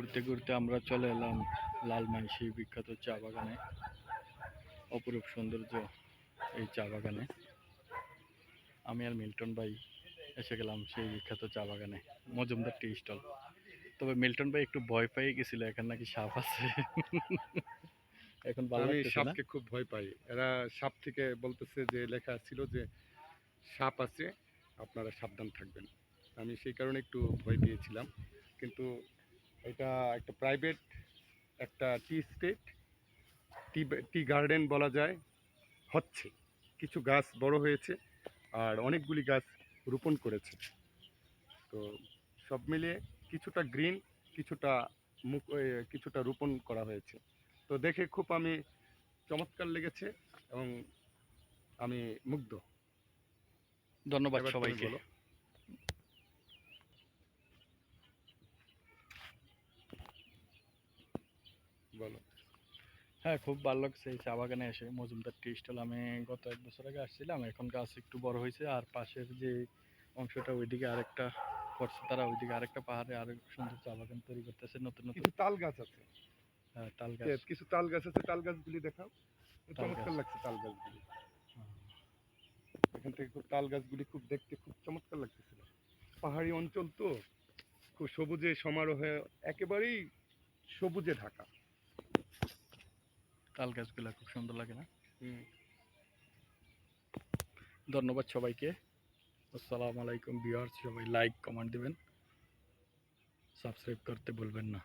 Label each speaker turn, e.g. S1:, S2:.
S1: ঘুরতে ঘুরতে আমরা চলে এলাম লালমাইশি বিখ্যাত চা বাগানে। অপরূপ সৌন্দর্য এই চা বাগানে। আমি আর মিল্টন ভাই এসে গেলাম সেই বিখ্যাত চা বাগানে। Majumdar tea stall. তবে মিল্টন ভাই একটু ভয় পেয়ে গেছিল এখানে নাকি সাপ আছে। এখন
S2: আমি সাপকে খুব ভয় পাই। এরা সাপ থেকে বলতেছে যে লেখা ছিল যে সাপ আছে আপনারা সাবধান থাকবেন। আমি সেই কারণে একটু ভয় পেয়েছিলাম। কিন্তু এটা একটা প্রাইভেট একটা টি স্টেট টি টি গার্ডেন বলা যায় হচ্ছে। কিছু গাছ বড় হয়েছে আর অনেকগুলি গাছ রোপণ করেছে। তো সব মিলিয়ে কিছুটা গ্রিন কিছুটা মুখ কিছুটা রোপণ করা হয়েছে। তো দেখে খুব আমি চমৎকার লেগেছে এবং আমি মুগ্ধ।
S1: ধন্যবাদ সবাইকে।
S2: বলো।
S1: হ্যাঁ খুব ভালো লাগছে এই চা বাগানে এসে। মজুমদার টি স্টল আমি গত এক বছর আগে আসছিলাম এখন গাছ একটু বড় হয়েছে আর পাশের যে অংশটা ওইদিকে আরেকটা করছে তারা ওইদিকে আরেকটা পাহাড়ে আরেক সুন্দর চা বাগান তৈরি করতেছে নতুন নতুন।
S2: কিছু তাল গাছ আছে।
S1: হ্যাঁ, তাল গাছ।
S2: কিছু তাল গাছ আছে তাল গাছগুলি দেখাও। চমৎকার লাগছে তাল গাছগুলি। এখান থেকে খুব তাল গাছগুলি খুব দেখতে খুব চমৎকার লাগতেছিল পাহাড়ি অঞ্চল তো খুব সবুজে সমারোহে একেবারেই সবুজে ঢাকা।
S1: তাল গাছগুলা খুব সুন্দর লাগে না
S2: হুম
S1: ধন্যবাদ সবাইকে আসসালামু আলাইকুম ভিউয়ার্স সবাই লাইক কমেন্ট দিবেন সাবস্ক্রাইব করতে ভুলবেন না